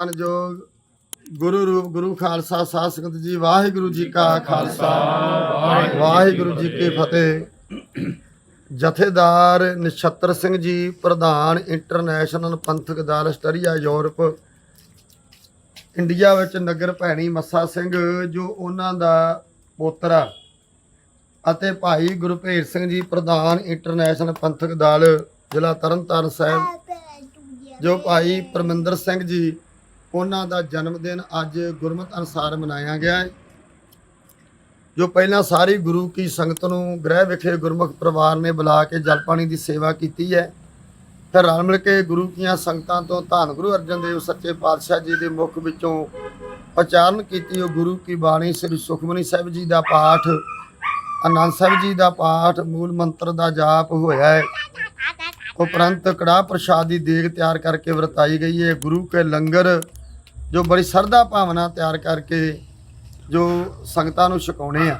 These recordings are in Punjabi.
ਅਨਜੋਗ ਗੁਰੂ ਰੂਪ ਗੁਰੂ ਖਾਲਸਾ, ਸਾਧ ਸੰਗਤ ਜੀ, ਵਾਹਿਗੁਰੂ ਜੀ ਕਾ ਖਾਲਸਾ। ਵਾਹਿਗੁਰੂ ਜੀ ਕੀ ਫਤਿਹ। ਜਥੇਦਾਰ ਨਛੱਤਰ ਸਿੰਘ ਜੀ, ਪ੍ਰਧਾਨ ਇੰਟਰਨੈਸ਼ਨਲ ਪੰਥਕ ਦਲ ਆਸਟਰੀਆ ਯੂਰਪ, ਇੰਡੀਆ ਵਿੱਚ ਨਗਰ ਭੈਣੀ ਮੱਸਾ ਸਿੰਘ, ਜੋ ਉਹਨਾਂ ਦਾ ਪੋਤਰਾ ਅਤੇ ਭਾਈ ਗੁਰਭੇਜ ਸਿੰਘ ਜੀ, ਪ੍ਰਧਾਨ ਇੰਟਰਨੈਸ਼ਨਲ ਪੰਥਕ ਦਲ, ਜ਼ਿਲ੍ਹਾ ਤਰਨਤਾਰਨ ਸਾਹਿਬ, ਜੋ ਭਾਈ ਪਰਮਿੰਦਰ ਸਿੰਘ ਜੀ ਉਹਨਾਂ ਦਾ ਜਨਮ ਦਿਨ ਅੱਜ ਗੁਰਮਤਿ ਅਨੁਸਾਰ ਮਨਾਇਆ ਗਿਆ ਹੈ। ਜੋ ਪਹਿਲਾਂ ਸਾਰੀ ਗੁਰੂ ਕੀ ਸੰਗਤ ਨੂੰ ਗ੍ਰਹਿ ਵਿਖੇ ਗੁਰਮੁਖ ਪਰਿਵਾਰ ਨੇ ਬੁਲਾ ਕੇ ਜਲ ਪਾਣੀ ਦੀ ਸੇਵਾ ਕੀਤੀ ਹੈ ਫਿਰ ਰਲ ਮਿਲ ਕੇ ਗੁਰੂ ਕੀਆਂ ਸੰਗਤਾਂ ਤੋਂ ਧੰਨ ਗੁਰੂ ਅਰਜਨ ਦੇਵ ਸੱਚੇ ਪਾਤਸ਼ਾਹ ਜੀ ਦੇ ਮੁਖ ਵਿੱਚੋਂ ਉਚਾਰਨ ਕੀਤੀ। ਉਹ ਗੁਰੂ ਕੀ ਬਾਣੀ ਸ੍ਰੀ ਸੁਖਮਨੀ ਸਾਹਿਬ ਜੀ ਦਾ ਪਾਠ ਆਨੰਦ ਸਾਹਿਬ ਜੀ ਦਾ ਪਾਠ, ਮੂਲ ਮੰਤਰ ਦਾ ਜਾਪ ਹੋਇਆ ਹੈ। ਉਪਰੰਤ ਕੜਾਹ ਪ੍ਰਸ਼ਾਦ ਦੀ ਦੇਗ ਤਿਆਰ ਕਰਕੇ ਵਰਤਾਈ ਗਈ ਹੈ। ਗੁਰੂ ਕੇ ਲੰਗਰ ਜੋ ਬੜੀ ਸਰਦਾ ਭਾਵਨਾ ਤਿਆਰ ਕਰਕੇ ਜੋ ਸੰਗਤਾਂ ਨੂੰ ਛਕਾਉਣੇ ਆ।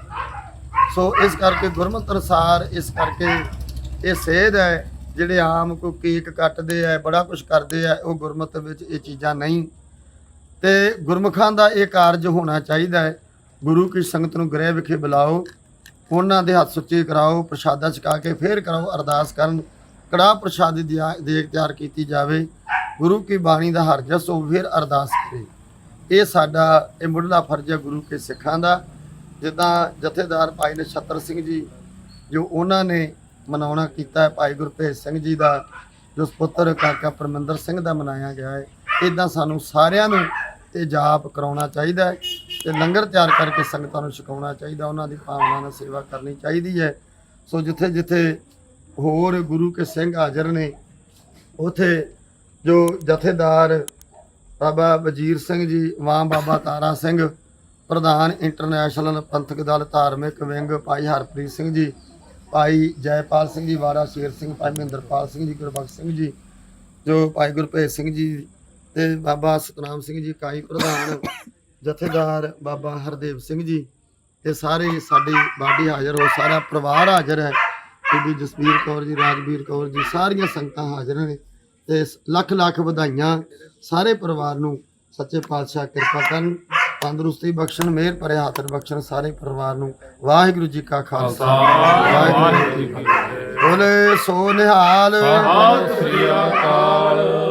ਸੋ ਇਸ ਕਰਕੇ ਗੁਰਮਤਿ ਅਨੁਸਾਰ ਇਸ ਕਰਕੇ ਇਹ ਸੇਧ ਹੈ, ਜਿਹੜੇ ਆਮ ਕੋਈ ਕੇਕ ਕੱਟਦੇ ਆ, ਬੜਾ ਕੁਝ ਕਰਦੇ ਆ, ਉਹ ਗੁਰਮਤਿ ਵਿੱਚ ਇਹ ਚੀਜ਼ਾਂ ਨਹੀਂ। ਤੇ ਗੁਰਮੁਖਾਂ ਦਾ ਇਹ ਕਾਰਜ ਹੋਣਾ ਚਾਹੀਦਾ ਹੈ। ਗੁਰੂ ਕੀ ਸੰਗਤ ਨੂੰ ਗ੍ਰਹਿ ਵਿਖੇ ਬੁਲਾਓ, ਉਹਨਾਂ ਦੇ ਹੱਥ ਸੁੱਚੇ ਕਰਾਓ, ਪ੍ਰਸ਼ਾਦਾ ਛਕਾ ਕੇ ਫੇਰ ਕਰਾਓ ਅਰਦਾਸ ਕਰਨ। ਕੜਾਹ ਪ੍ਰਸ਼ਾਦ ਦੀ ਦੇਗ ਤਿਆਰ ਕੀਤੀ ਜਾਵੇ। ਗੁਰੂ ਕੀ ਬਾਣੀ ਦਾ ਹਰ ਜਸ ਉਹ ਫਿਰ ਅਰਦਾਸ ਕਰੇ। ਇਹ ਸਾਡਾ, ਇਹ ਮੁੱਢਲਾ ਫਰਜ਼ ਹੈ ਗੁਰੂ ਕੇ ਸਿੱਖਾਂ ਦਾ। ਜਿੱਦਾਂ ਜਥੇਦਾਰ ਭਾਈ ਨਛੱਤਰ ਸਿੰਘ ਜੀ, ਜੋ ਉਹਨਾਂ ਨੇ ਮਨਾਉਣਾ ਕੀਤਾ ਭਾਈ ਗੁਰਭੇਜ ਸਿੰਘ ਜੀ ਦਾ, ਜੋ ਪੁੱਤਰ ਕਾਕਾ ਪਰਮਿੰਦਰ ਸਿੰਘ ਦਾ ਮਨਾਇਆ ਗਿਆ ਹੈ ਇਦਾਂ ਸਾਨੂੰ ਸਾਰਿਆਂ ਨੂੰ ਇਹ ਜਾਪ ਕਰਾਉਣਾ ਚਾਹੀਦਾ ਹੈ ਤੇ ਲੰਗਰ ਤਿਆਰ ਕਰਕੇ ਸੰਗਤਾਂ ਨੂੰ ਛਕਾਉਣਾ ਚਾਹੀਦਾ। ਉਹਨਾਂ ਦੀ ਭਾਵਨਾ ਨਾਲ ਸੇਵਾ ਕਰਨੀ ਚਾਹੀਦੀ ਹੈ। ਸੋ ਜਿੱਥੇ ਜਿੱਥੇ ਹੋਰ ਗੁਰੂ ਕੇ ਸਿੰਘ ਹਾਜ਼ਰ ਨੇ, ਉਥੇ ਜੋ ਜਥੇਦਾਰ ਬਾਬਾ ਵਜੀਰ ਸਿੰਘ ਜੀ ਮਾਂ ਬਾਬਾ ਤਾਰਾ ਸਿੰਘ, ਪ੍ਰਧਾਨ ਇੰਟਰਨੈਸ਼ਨਲ ਪੰਥਕ ਦਲ ਧਾਰਮਿਕ ਵਿੰਗ ਭਾਈ ਹਰਪ੍ਰੀਤ ਸਿੰਘ ਜੀ, ਭਾਈ ਜੈਪਾਲ ਸਿੰਘ ਜੀ, ਵਾਰਾ ਸ਼ੇਰ ਸਿੰਘ, ਭਾਈ ਮਹਿੰਦਰਪਾਲ ਸਿੰਘ ਜੀ, ਗੁਰਬਖਸ਼ ਸਿੰਘ ਜੀ, ਜੋ ਭਾਈ ਗੁਰਭੇਜ ਸਿੰਘ ਜੀ ਤੇ ਬਾਬਾ ਸਤਨਾਮ ਸਿੰਘ ਜੀ, ਕਾਈ ਪ੍ਰਧਾਨ ਜਥੇਦਾਰ ਬਾਬਾ ਹਰਦੇਵ ਸਿੰਘ ਜੀ, ਇਹ ਸਾਰੇ ਸਾਡੀ ਬਾਡੀ ਹਾਜ਼ਰ ਹੋ, ਸਾਰਾ ਪਰਿਵਾਰ ਹਾਜ਼ਰ ਹੈ। ਬੀਬੀ ਜਸਵੀਰ ਕੌਰ ਜੀ ਰਾਜਵੀਰ ਕੌਰ ਜੀ, ਸਾਰੀਆਂ ਸੰਗਤਾਂ ਹਾਜ਼ਰ ਨੇ। ਤੇ ਲੱਖ ਲੱਖ ਵਧਾਈਆਂ ਸਾਰੇ ਪਰਿਵਾਰ ਨੂੰ। ਸੱਚੇ ਪਾਤਸ਼ਾਹ ਕਿਰਪਾ ਕਰਨ ਤੰਦਰੁਸਤੀ ਬਖਸ਼ਣ ਮਿਹਰ ਭਰੇ ਹੱਥ ਬਖਸ਼ਣ ਸਾਰੇ ਪਰਿਵਾਰ ਨੂੰ। ਵਾਹਿਗੁਰੂ ਜੀ ਕਾ ਖਾਲਸਾ। ਵਾਹਿਗੁਰੂ ਜੀ ਕੀ ਫਤਿਹ। ਬੋਲੇ ਸੋ ਨਿਹਾਲ। ਸਤਿ ਸ੍ਰੀ ਅਕਾਲ।